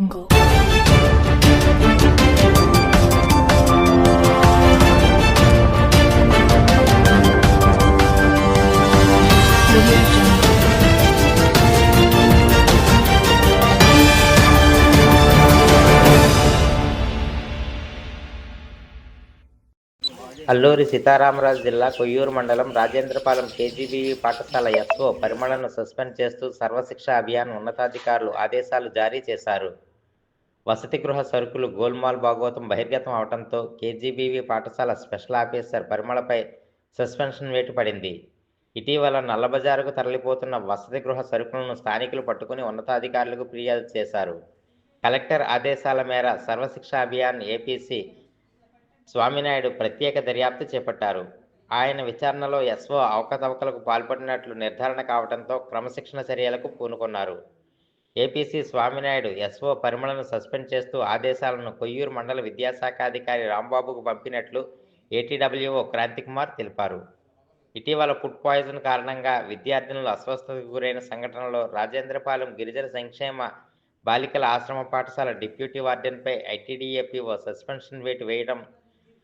jungle. Alluri Sitaramaraju జిల్లా కొయ్యూరు మండలం Rajendrapalem KGBV పాఠశాల ఎస్ఓ పరిమళను సస్పెండ్ చేస్తూ సర్వశిక్ష అభియాన్ ఉన్నతాధికారులు ఆదేశాలు జారీ చేశారు వసతి గృహ సరుకులు గోల్మాల్ భాగవతం బహిర్గతం అవడంతో కేజీబీవీ పాఠశాల స్పెషల్ ఆఫీసర్ పరిమళపై సస్పెన్షన్ వేటు పడింది. ఇటీవల నల్లబజారుకు తరలిపోతున్న వసతి గృహ సరుకులను స్థానికులు పట్టుకుని ఉన్నతాధికారులకు ఫిర్యాదు చేశారు. కలెక్టర్ ఆదేశాల మేర సర్వశిక్ష అభియాన్ ఏపీసీ స్వామినాయుడు ప్రత్యేక దర్యాప్తు చేపట్టారు. ఆయన విచారణలో ఎస్ఓ అవకతవకలకు పాల్పడినట్లు నిర్ధారణ కావడంతో క్రమశిక్షణ చర్యలకు పూనుకున్నారు. ఏపీసీ స్వామినాయుడు ఎస్ఓ పరిమళను సస్పెండ్ చేస్తూ ఆదేశాలను కొయ్యూరు మండల విద్యాశాఖ అధికారి రాంబాబుకు పంపినట్లు ఏటీడబ్ల్యూఓ క్రాంతికుమార్ తెలిపారు. ఇటీవల ఫుడ్ పాయిజన్ కారణంగా విద్యార్థినులు అస్వస్థతకు గురైన సంఘటనలో రాజేంద్రపాలెం గిరిజన సంక్షేమ బాలికల ఆశ్రమ పాఠశాల డిప్యూటీ వార్డెన్పై ఐటీడీఏపీఓ సస్పెన్షన్ వేటు వేయడం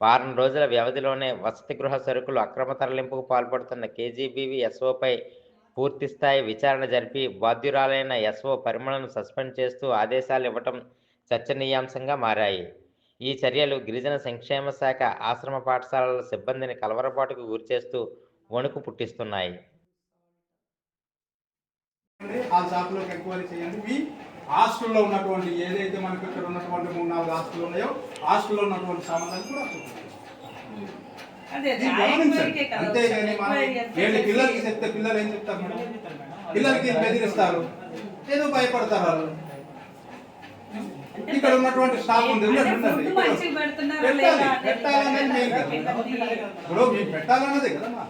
వారం రోజుల వ్యవధిలోనే వసతి గృహ సరుకులు అక్రమ తరలింపుకు పాల్పడుతున్న కేజీబీవీ ఎస్ఓపై పూర్తిస్థాయి విచారణ జరిపి బాధ్యురాలైన ఎస్ఓ పరిమళను సస్పెండ్ చేస్తూ ఆదేశాలు ఇవ్వటం చర్చనీయాంశంగా మారాయి. ఈ చర్యలు గిరిజన సంక్షేమ శాఖ ఆశ్రమ పాఠశాలల సిబ్బందిని కలవరపాటుకు గురిచేస్తూ వణుకు పుట్టిస్తున్నాయి. ఆ షాపులోకి ఎంక్వైరీ చేయండి. మీ హాస్టల్లో ఉన్నటువంటి ఏదైతే మనకి ఇక్కడ ఉన్నటువంటి మూడు నాలుగు హాస్టల్ ఉన్నాయో హాస్టల్లో ఉన్నటువంటి సామాన్లు కూడా అంతేగాని ఏంటి పిల్లలకి చెప్తే పిల్లలు ఏం చెప్తారు మేడం? పిల్లలకి బెదిరిస్తారు? ఏదో భయపడతారు వాళ్ళు. ఇక్కడ ఉన్నటువంటి స్టాఫ్ ఉంది పెట్టాలనేది కదా. ఇప్పుడు మీరు పెట్టాలన్నదే కదమ్మా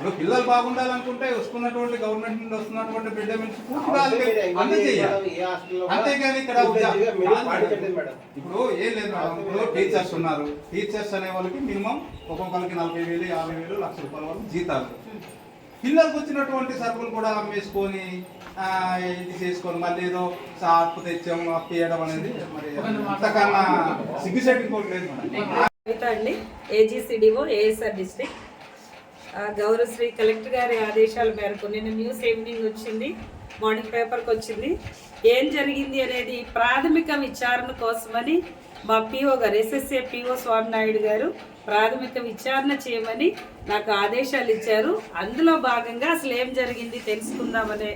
ఇప్పుడు పిల్లలు బాగుండాలనుకుంటే వస్తున్నటువంటి గవర్నమెంట్ నుండి వస్తున్నటువంటి మిడ్ డే మీల్స్ పూర్తి వాళ్ళకి అందజేయాలి అంతేగాని ఇక్కడ ఇప్పుడు ఏం లేదు ఇప్పుడు టీచర్స్ ఉన్నారు. టీచర్స్ అనే వాళ్ళకి మినిమం ఒక్కొక్కరికి నలభై వేలు యాభై వేలు లక్ష రూపాయల వరకు జీతాలు. పిల్లలకు వచ్చినటువంటి సరుకులు కూడా అమ్మేసుకొని ఆ, ఇది చేసుకొని మళ్ళీ ఏదో అప్పు తెచ్చాము అప్పు ఇవ్వడం అనేది మరి అంతకన్నా సిగ్గుసేట్ ఇంకోటి లేదు అండి. ఏజీసీడీఓ ఏఎస్ఆర్ డిస్ట్రిక్ట్ గౌరవశ్రీ కలెక్టర్ గారి ఆదేశాల మేరకు నిన్న న్యూస్ ఈవినింగ్ వచ్చింది మార్నింగ్ పేపర్కి వచ్చింది. ఏం జరిగింది అనేది ప్రాథమిక విచారణ కోసమని మా పిఓ గారు ఎస్ఎస్ఏ పిఓ స్వామినాయుడు గారు ప్రాథమిక విచారణ చేయమని నాకు ఆదేశాలు ఇచ్చారు. అందులో భాగంగా అసలు ఏం జరిగింది తెలుసుకుందామనే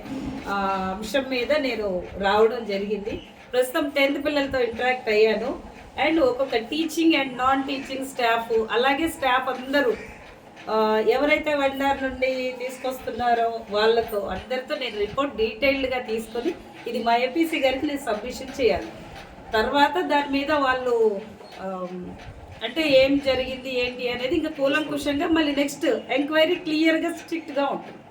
అంశం మీద నేను రావడం జరిగింది. ప్రస్తుతం టెన్త్ పిల్లలతో ఇంటరాక్ట్ అయ్యాను. అండ్ ఒక్కొక్క teaching and non teaching staff అలాగే స్టాఫ్ అందరూ ఎవరైతే వెండార్ నుండి తీసుకొస్తున్నారో వాళ్ళతో అందరితో నేను రిపోర్ట్ డీటెయిల్డ్గా తీసుకొని ఇది మా ఏపీసీ గారికి నేను సబ్మిషన్ చేయాలి. తర్వాత దాని మీద వాళ్ళు అంటే ఏం జరిగింది ఏంటి అనేది ఇంకా కూలంకుషంగా మళ్ళీ నెక్స్ట్ ఎంక్వైరీ క్లియర్గా స్ట్రిక్ట్గా ఉంటుంది.